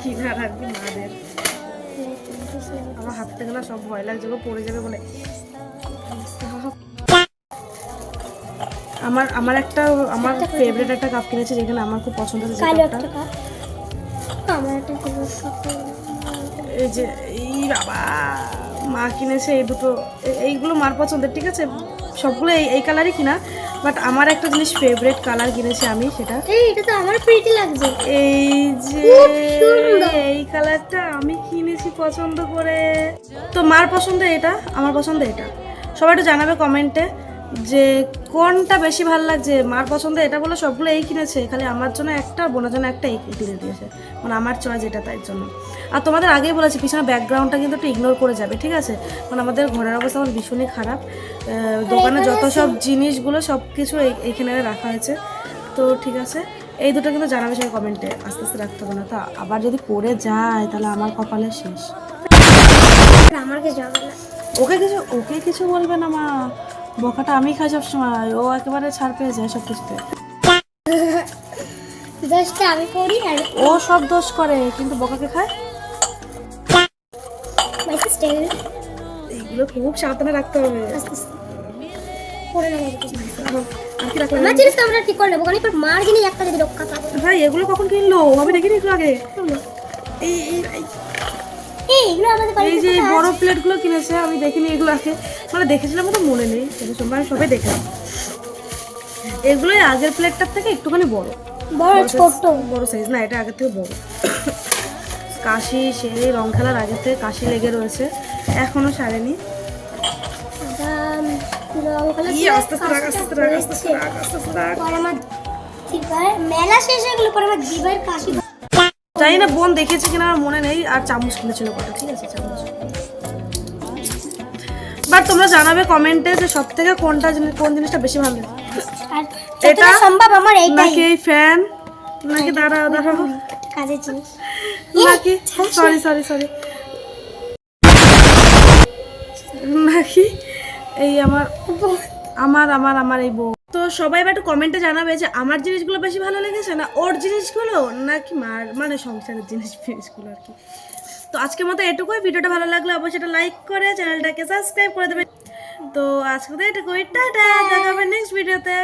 কিনার আর কি মাদের আমার হাত থেকে না সব ভয় লাগছে পড়ে যাবে বলে। আমার আমার একটা আমার ফেভারিট একটা কাপ কিনেছে যেখানে আমার খুব পছন্দ হয়েছে এই যে এই বাবা মা কিনেছে এই দুটো এইগুলো মার পছন্দের ঠিক আছে? সবগুলো এই এই কালারই কিনা বাট আমার একটা জিনিস ফেভারিট কালার কিনেছি আমি সেটা। এটা তো আমার প্রিটি লাগছে। এই যে এই কালারটা আমি কিনেছি পছন্দ করে। তো মার পছন্দ এটা আমার পছন্দ এটা। সবাই একটু জানাবে কমেন্টে যে কোনটা বেশি ভালো লাগছে মার পছন্দ এটা বলে সবগুলো এই কিনেছে খালি আমার জন্য একটা বোনের জন্য একটা এই কিনে দিয়েছে। মানে আমার চয়েস এটা তাই জন্য। আর তোমাদের আগেই বলেছি পিছনে ব্যাকগ্রাউন্ডটা কিন্তু একটু ইগনোর করে যাবে ঠিক আছে? মানে আমাদের ঘরের অবস্থা আমার ভীষণই খারাপ। দোকানে যত সব জিনিসগুলো সব কিছু এই- এইখানে রাখা হয়েছে। তো ঠিক আছে এই দুটো কিন্তু জানাবে সবাই কমেন্টে আস্তে আস্তে রাখতে হবে না তো আবার যদি পড়ে যায় তাহলে আমার কপালে শেষ। আমার কাছে যাবে না। ওকে কিছু ওকে কিছু বলবে না মা। বকাটা আমি খাই সবসময় ও একেবারে ছাড় পেয়ে যায় সব কিছুতে দোষটা আমি করি আর ও সব দোষ করে কিন্তু বকাকে খায়? মাই সিস্টার এইগুলো খুব সাবধানে রাখতে হবে। না। জিনিস তো আমরা ঠিক করে নেব কারণ মার জিনিস একটা যদি রক্ষা পাবো। ভাই এগুলো কখন কিনলো? আমি দেখিনি একটু আগে। এই এই- এই- এই আমাদের বাড়িতে যে এই বড় আছে? প্লেটগুলো কিনেছে আমি দেখিনি এগুলো আগে মানে দেখেছিলাম তো মনে নেই কিন্তু সময় সবাই দেখলাম। এগুলোই আগের প্লেটটার থেকে একটুখানি বড়। বড় ছোট বড় সাইজ না এটা আগের থেকে বড়। কাশি সেই রং খেলার আগে থেকে কাশি লেগে রয়েছে এখনও সারেনি। মেলা শেষ হয়ে গেলো পরে আমার জিভার কাশি জানি না বোন দেখেছে কিনা আমার মনে নেই আর চামচ কিনেছিল কটা ঠিক আছে চামচ। বাট তোমরা জানাবে কমেন্টে যে সব থেকে কোনটা জিনিস কোন জিনিসটা বেশি ভালো লাগে। এটা? সম্ভব আমার এইটাই। নাকি এই ফ্যান নাকি দাঁড়া দাঁড়া। কাজের জিনিস। নাকি? সরি সরি সরি নাকি? এই আমার আমার আমার আমার এই বউ। সবাই এবার একটু কমেন্টে জানাবে যে আমার জিনিসগুলো বেশি ভালো লেগেছে না ওর জিনিসগুলো? নাকি মার মানে সংসারের জিনিস জিনিসগুলো আর কি? তো আজকের মতো এটুকুই। ভিডিওটা ভালো লাগলে অবশ্যই এটা লাইক করে চ্যানেলটাকে সাবস্ক্রাইব করে দেবে তো আজকে তো এটুকুই। টাটা! দেখা হবে নেক্সট ভিডিওতে